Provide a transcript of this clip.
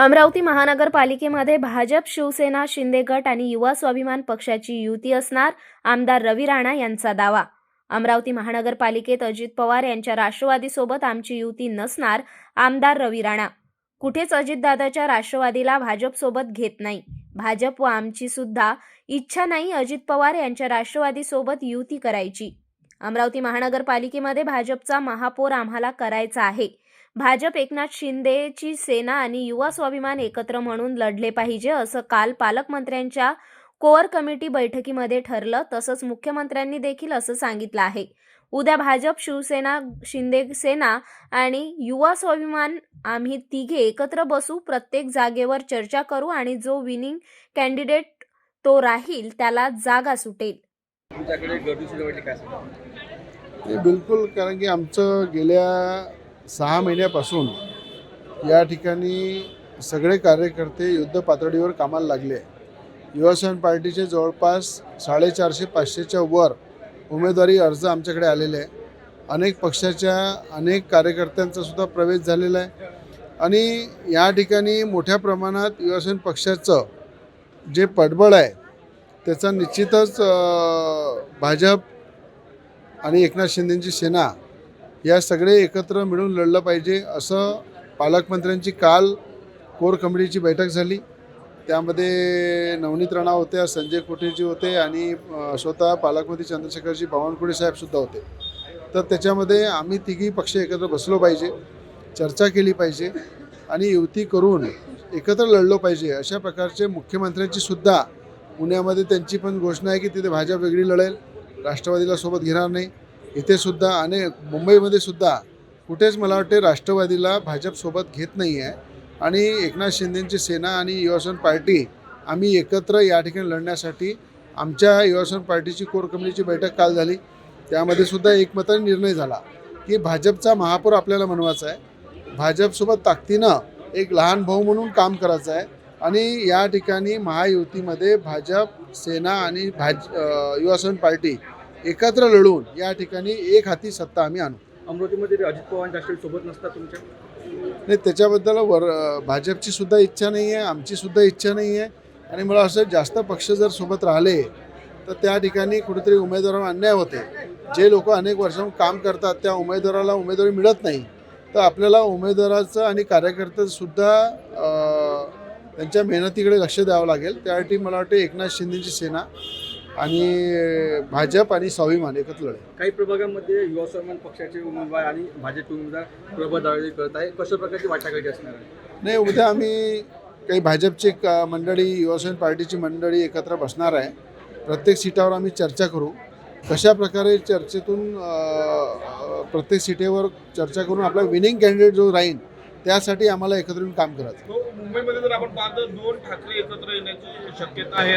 अमरावती महानगरपालिकेमध्ये भाजप शिवसेना शिंदे गट आणि युवा स्वाभिमान पक्षाची युती असणार आमदार रवी राणा यांचा दावा. अमरावती महानगरपालिकेत अजित पवार यांच्या राष्ट्रवादीसोबत आमची युती नसणार आमदार रवी राणा. कुठेच अजितदादाच्या राष्ट्रवादीला भाजपसोबत घेत नाही. भाजप व आमची सुद्धा इच्छा नाही अजित पवार यांच्या राष्ट्रवादीसोबत युती करायची. अमरावती महानगरपालिकेमध्ये भाजपचा महापौर आम्हाला करायचा आहे. भाजप एकनाथ शिंदेची सेना आणि युवा स्वाभिमान एकत्र म्हणून लढले पाहिजे असं काल पालकमंत्र्यांच्या कोअर कमिटी बैठकीमध्ये ठरलं. तसंच मुख्यमंत्र्यांनी देखील असं सांगितलं आहे. उद्या भाजप शिवसेना शिंदे सेना आणि युवा स्वाभिमान आम्ही तिघे एकत्र बसू प्रत्येक जागेवर चर्चा करू आणि जो विनिंग कॅन्डिडेट तो राहील त्याला जागा सुटेल. बिलकुल कारण की आमचं गेल्या सहा महिन्यापासून या ठिकाणी सगळे कार्यकर्ते युद्ध पातळीवर कामाला लागले. युवासेन पार्टीचे जवळपास साडेचारशे पाचशेच्या वर उमेदवारी अर्ज आमच्याकडे आलेले. आहे अनेक पक्षाच्या अनेक कार्यकर्त्यांचा सुद्धा प्रवेश झालेला आहे. आणि या ठिकाणी मोठ्या प्रमाणात युवासेन पक्षाचं जे पडबळ आहे त्याचा निश्चितच भाजप आणि एकनाथ शिंदेंची सेना या सगळे एकत्र मिळून लढलं पाहिजे असं पालकमंत्र्यांची काल कोर कमिटीची बैठक झाली. त्यामध्ये नवनीत राणा होत्या संजय कोटेजी होते आणि स्वतः पालकमंत्री चंद्रशेखरजी बावनकुळे साहेबसुद्धा होते. तर त्याच्यामध्ये आम्ही तिघी पक्ष एकत्र बसलो पाहिजे चर्चा केली पाहिजे आणि युती करून एकत्र लढलो पाहिजे. अशा प्रकारचे मुख्यमंत्र्यांची सुद्धा पुण्यामध्ये त्यांची पण घोषणा आहे की तिथे भाजप वेगळी लढेल राष्ट्रवादीला सोबत घेणार नाही. इथे सुद्धा आणि मुंबईमध्ये सुद्धा कुठेच मला वाटते राष्ट्रवादीला भाजपसोबत घेत नाही आहे. आणि एकनाथ शिंदेंची सेना आणि युवासन पार्टी आम्ही एकत्र या ठिकाणी लढण्यासाठी आमच्या युवासन पार्टीची कोर कमिटीची बैठक काल झाली. त्यामध्ये सुद्धा एकमताने निर्णय झाला की भाजपचा महापौर आपल्याला म्हणवायचा आहे. भाजपसोबत ताकदीनं एक लहान भाऊ म्हणून काम करायचं आहे. आणि या ठिकाणी महायुतीमध्ये भाजप सेना आणि भाज युवासन पार्टी एकत्र लढून या ठिकाणी एक हाती सत्ता आम्ही आणू. अमरावतीमध्ये अजित पवार राष्ट्रवादी सोबत नसतात तुमच्या? नाही त्याच्याबद्दल वर भाजपची सुद्धा इच्छा नाही आहे आमची सुद्धा इच्छा नाही आहे आणि मला असं जास्त पक्ष जर सोबत राहिले तर त्या ठिकाणी कुठेतरी उमेदवारांवर अन्याय होते. जे लोक अनेक वर्षांहून काम करतात त्या उमेदवाराला उमेदवारी मिळत नाही. तर आपल्याला उमेदवाराचं आणि कार्यकर्त्याचंसुद्धा अं, त्यांच्या मेहनतीकडे लक्ष द्यावं लागेल. त्यासाठी मला वाटतं एकनाथ शिंदेची सेना आणि भाजप आणि स्वाभिमान एकत्र लढेल काही प्रभागामध्ये युवा स्वाभिमान पक्षाचे उमेदवार आणि भाजपचे उमेदवार प्रबळ दावेदारी करत आहे. कशा प्रकारची वाटाघाटी असणार आहे? नाही उद्या आम्ही काही भाजपची क- मंडळी युवासेन पार्टीची मंडळी एकत्र बसणार आहे. प्रत्येक सीटावर आम्ही चर्चा करू. कशा प्रकारे चर्चेतून प्रत्येक सीटेवर चर्चा करून आपला विनिंग कॅन्डिडेट जो राहील त्यासाठी आम्हाला एकत्र येऊन काम करायचं. तो मुंबईमध्ये जर आपण पाहतो दोन ठाकरे एकत्र येण्याची शक्यता आहे.